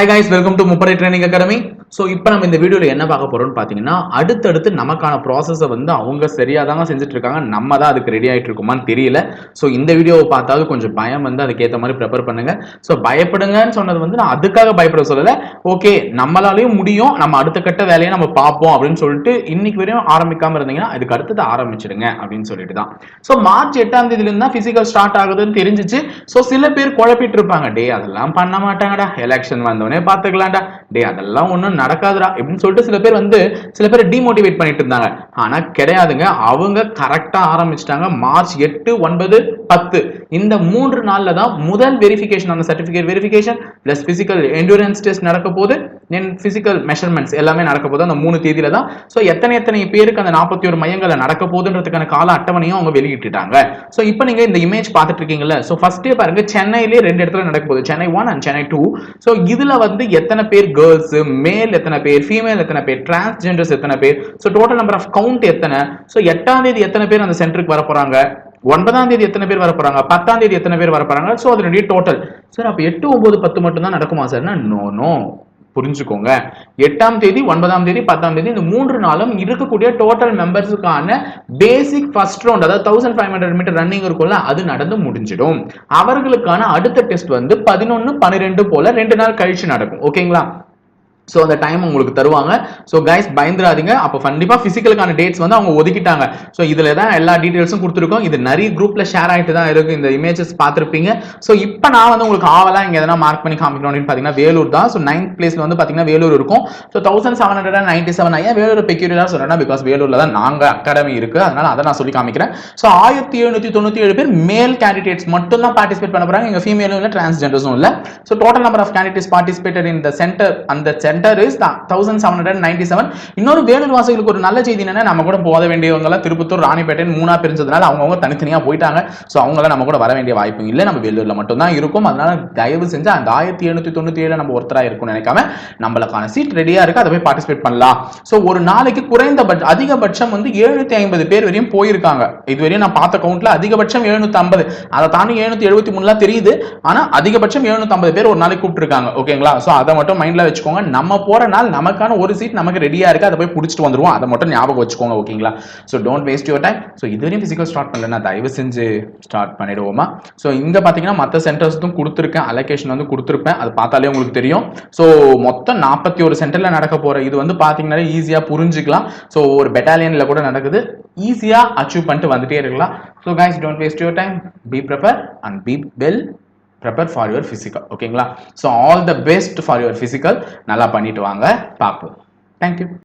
Hi guys, welcome to Mupari Training Academy. So இப்போ நம்ம இந்த வீடியோவில் என்ன பார்க்க போகிறோம்னு பார்த்தீங்கன்னா அடுத்தடுத்து நமக்கான ப்ராசஸை வந்து அவங்க சரியாக தாங்க செஞ்சுட்டு இருக்காங்க நம்ம தான் அதுக்கு ரெடி ஆகிட்டு இருக்கோமான்னு தெரியல. ஸோ இந்த வீடியோவை பார்த்தாலும் கொஞ்சம் பயம் வந்து அதுக்கேற்ற மாதிரி ப்ரிப்பேர் பண்ணுங்க. ஸோ பயப்படுங்கன்னு சொன்னது வந்து நான் அதுக்காக பயப்பட சொல்லலை. ஓகே நம்மளாலையும் முடியும். நம்ம அடுத்த கட்ட வேலையை நம்ம பார்ப்போம் அப்படின்னு சொல்லிட்டு இன்னைக்கு வரையும் ஆரம்பிக்காம இருந்தீங்கன்னா அதுக்கு அடுத்தது ஆரம்பிச்சிடுங்க அப்படின்னு சொல்லிட்டு தான். ஸோ மார்ச் எட்டாம் தேதியிலிருந்து தான் ஃபிசிக்கல் ஸ்டார்ட் ஆகுதுன்னு தெரிஞ்சிச்சு. ஸோ சில பேர் குழப்பிட்டு இருப்பாங்க டே அதெல்லாம் பண்ண மாட்டாங்கடா. எலெக்ஷன் வந்தவொடனே பார்த்துக்கலாம்டா. டே அதெல்லாம் ஒன்றும் நடக்காதுடா அப்படின்னு சொல்லிட்டு சில பேர் வந்து சில பேர் டிமோட்டிவேட் பண்ணிட்டு இருந்தாங்க. ஆனா கிடையாதுங்க. அவங்க கரெக்டா ஆரம்பிச்சிட்டாங்க. மார்ச் எட்டு ஒன்பது பத்து. இந்த மூன்று நாள்ல தான் முதல் வெரிஃபிகேஷன் அந்த certificate verification plus physical endurance test நடக்க போது தென் பிசிக்கல் மெஷர்மெண்ட்ஸ் எல்லாமே நடக்க போது அந்த மூணு தேதியில தான் ஸோ எத்தனை எத்தனை பேருக்கு அந்த நாற்பத்தி ஒரு மையங்களை நடக்க போகுதுன்றதுக்கான கால அட்டவணையும் அவங்க வெளியிட்டுட்டாங்க ஸோ இப்போ நீங்க இந்த இமேஜ் பார்த்துட்டு இருக்கீங்கல்ல. ஸோ ஃபர்ஸ்டே பாருங்க. சென்னையிலே ரெண்டு இடத்துல நடக்க போகுது. Chennai one and Chennai two so இதுல வந்து எத்தனை பேர் கேர்ள்ஸ் மேல் எத்தனை பேர் ஃபீமேல் எத்தனை பேர் டிரான்ஸ்ஜெண்டர்ஸ் எத்தனை பேர்? So total number of count எத்தனை? ஸோ எட்டாம் தேதி எத்தனை பேர் அந்த சென்டருக்கு வர போறாங்க ஒன்பதாம் தேதி எத்தனை பேர் வர போறாங்க பத்தாம் தேதி எத்தனை பேர் வர போறாங்க ஸோ அதனுடைய டோட்டல் சார் அப்போ எட்டு ஒன்பது பத்து மட்டும் தான் நடக்குமா சார்னா நோ நோ புரிஞ்சுக்கோங்க. எட்டாம் தேதி ஒன்பதாம் தேதி பத்தாம் தேதி இந்த மூன்று நாளும் இருக்கக்கூடிய டோட்டல் மெம்பர்ஸுக்கான பேசிக் ஃபர்ஸ்ட் ரவுண்ட் அதாவது thousand five hundred metre running இருக்கும்ல அது நடந்து முடிஞ்சிடும். அவர்களுக்கான அடுத்த டெஸ்ட் வந்து பதினொன்னு பன்னிரெண்டு போல ரெண்டு நாள் கழிச்சு நடக்கும். ஓகேங்களா ஸோ அந்த டைம் உங்களுக்கு தருவாங்க. ஸோ கைஸ் பயந்துராதிங்க அப்போ கண்டிப்பாக ஃபிசிக்கலுக்கான டேட்ஸ் வந்து அவங்க ஒதுக்கிட்டாங்க. ஸோ இதில் தான் எல்லா டீட்டெயில்ஸும் கொடுத்துருக்கோம். இது நிறைய குரூப்பில் ஷேர் ஆகிட்டு தான் இருக்குது இந்த இமேஜஸ் பார்த்துருப்பீங்க. ஸோ இப்போ நான் வந்து உங்களுக்கு ஆவலாக இங்கே எதனா மார்க் பண்ணி காமிக்கணும் அப்படின்னு பார்த்தீங்கன்னா வேலூர் தான். ஸோ நைன்த் பிளேஸ்ல வந்து பார்த்தீங்கன்னா வேலூர் இருக்கும். So thousand seven hundred and ninety seven ஐயா வேலூர் பெக்யூரியாக சொல்கிறேன் பிகாஸ் வேலூரில் தான் நாங்கள் அகாடமி இருக்குது அதனால் அதை நான் சொல்லி காமிக்கிறேன். ஸோ ஆயிரத்தி எழுநூற்றி தொண்ணூற்றி ஏழு பேர் மேல் கேண்டிடேட்ஸ் மட்டும் தான் பார்ட்டிசிபேட் பண்ண போகிறாங்க எங்கள் ஃபீமேலும் இல்லை டிரான்ஸ்ஜெண்டர்ஸும் இல்லை. So total number of candidates participated in the centre அந்த centre is thousand seven hundred ninety seven இன்னொரு வேலூர் வாசிகளுக்கு ஒரு நல்ல செய்தி என்னன்னா நம்ம கூட போக வேண்டியவங்கலாம் திருப்பத்தூர் ராணிப்பேட்டை மூணா பிரிஞ்சதுனால அவங்கவுங்க தனித்தனியாக போயிட்டாங்க. ஸோ அவங்களாம் நம்ம கூட வர வேண்டிய வாய்ப்பு இல்லை. நம்ம வேலூரில் மட்டும் தான் இருக்கும். அதனால தயவு செஞ்சு அந்த ஆயிரத்தி எழுநூத்தி தொண்ணூத்தி ஏழு நம்ம ஒருத்தராக இருக்கும்னு நினைக்காம நம்மளுக்கான சீட் ரெடியா இருக்கு. அதை போய் பார்ட்டிசிபேட் பண்ணலாம். ஸோ ஒரு நாளைக்கு குறைந்தபட்ச அதிகபட்சம் வந்து எழுநூத்தி ஐம்பது பேர் வரையும் போயிருக்காங்க. இதுவரையும் நான் பார்த்த கவுண்ட்ல அதிகபட்சம் எழுநூத்தி ஐம்பது. அதை தாண்டி எழுநூத்தி எழுபத்தி மூணுலாம் தெரியுது. ஆனா அதிகபட்சம் எழுநூத்தி ஐம்பது பேர் ஒரு நாளைக்கு கூப்பிட்டுருக்காங்க. ஓகேங்களா? ஸோ அதை மட்டும் மைண்ட்ல வச்சுக்கோங்க. நம்ம போற நாள் நமக்கான ஒரு சீட் நமக்கு ரெடியா இருக்கு. அதை போய் பிடிச்சிட்டு வந்துருவோம். அதை மட்டும் ஞாபகம் வச்சுக்கோங்க ஓகேங்களா so don't waste your time so இதுவரையும் பிசிக்கல் ஸ்டார்ட் பண்ணலன்னா நான் தயவு செஞ்சு ஸ்டார்ட் பண்ணிடுவோமா? ஸோ இங்க பாத்தீங்கன்னா மற்ற சென்டர்ஸும் கொடுத்துருக்கேன். அலோகேஷன் வந்து கொடுத்துருப்பேன். அது பார்த்தாலே உங்களுக்கு தெரியும். ஸோ மொத்தம் நாற்பத்தி ஒரு சென்டர்ல நடக்க போற. இது வந்து பாத்தீங்கன்னா ஈஸியா புரிஞ்சுக்கலாம். ஸோ ஒரு பெட்டாலியன்ல கூட நடக்குது. ஈஸியா அச்சீவ் பண்ணிட்டு வந்துட்டே இருக்கலாம். So guys don't waste your time be prepare and be well prepare for your physical ஓகேங்களா so all the best for your physical நல்லா பண்ணிட்டு வாங்க. பார்ப்போம். தேங்க்யூ